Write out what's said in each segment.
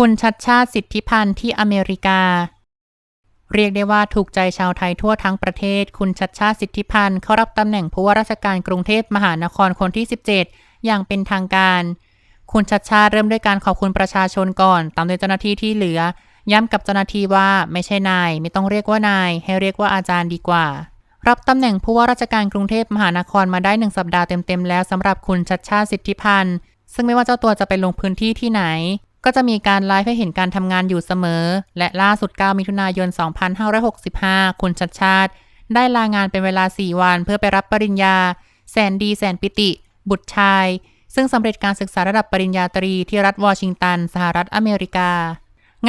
คุณชัดชาติสิทธิพันธ์ที่อเมริกา เรียกได้ว่าถูกใจชาวไทยทั่วทั้งประเทศ คุณชัดชาติสิทธิพันธ์เข้ารับตำแหน่งผู้ว่าราชการกรุงเทพมหานครคนที่ 17 อย่างเป็นทางการ คุณชัดชาติเริ่มด้วยการขอบคุณประชาชนก่อน ตามด้วยเจ้าหน้าที่ที่เหลือ ย้ำกับเจ้าหน้าที่ว่าไม่ใช่นาย ไม่ต้องเรียกว่านาย ให้เรียกว่าอาจารย์ดีกว่า รับตำแหน่งผู้ว่าราชการกรุงเทพมหานครมาได้หนึ่งสัปดาห์เต็มๆแล้วสำหรับคุณชัดชาติสิทธิพันธ์ซึ่งไม่ว่าเจ้าตัวจะไปลงพื้นที่ที่ไหน ก็จะมีการไลฟ์ให้เห็นการทำงานอยู่เสมอ และล่าสุด 9 มิถุนายน 2565 คุณชัดชาติ ได้ลางานเป็นเวลา 4 วัน เพื่อไปรับปริญญา แสนดีแสนปิติ บุตรชาย ซึ่งสำเร็จการศึกษาระดับปริญญาตรีที่รัฐวอชิงตัน สหรัฐอเมริกา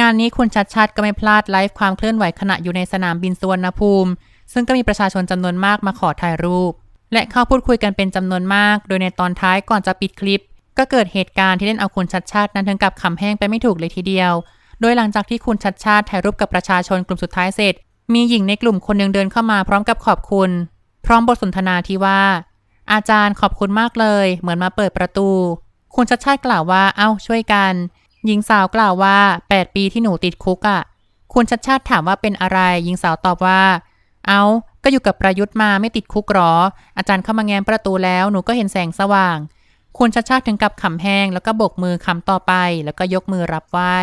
งานนี้คุณชัดชาติก็ไม่พลาดไลฟ์ความเคลื่อนไหวขณะอยู่ในสนามบินสุวรรณภูมิ ซึ่งก็มีประชาชนจำนวนมากมาขอถ่ายรูป และเข้าพูดคุยกันเป็นจำนวนมาก โดยในตอนท้ายก่อนจะปิดคลิป ก็เกิดเหตุการณ์ที่เล่นเอาคุณชัดชาตินั้นถึงกับขำแห้งไปไม่ถูกเลยทีเดียว โดยหลังจากที่คุณชัดชาติถ่ายรูปกับประชาชนกลุ่มสุดท้ายเสร็จ มีหญิงในกลุ่มคนหนึ่งเดินเข้ามาพร้อมกับขอบคุณ พร้อมบทสนทนาที่ว่า อาจารย์ขอบคุณมากเลย เหมือนมาเปิดประตู คุณชัดชาติกล่าวว่า เอ้าช่วยกัน หญิงสาวกล่าวว่า 8 ปีที่หนูติดคุกอะ่ะ คุณชัดชาติถามว่าเป็นอะไร หญิงสาวตอบว่า เอาก็อยู่กับประยุทธ์มาไม่ติดคุกหรอ อาจารย์เข้ามาแง้มประตูแล้ว หนูก็เห็นแสงสว่าง คุณชัดชาติถึงกับขำแห้งแล้วก็บกมือคำต่อไป แล้วก็ยกมือรับไหว้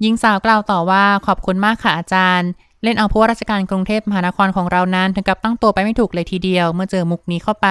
หญิงสาวกล่าวต่อว่าขอบคุณมากค่ะอาจารย์ เล่นเอาผู้ราชการกรุงเทพมหานครของเรานั้นถึงกับตั้งตัวไปไม่ถูกเลยทีเดียว เมื่อเจอมุกนี้เข้าไป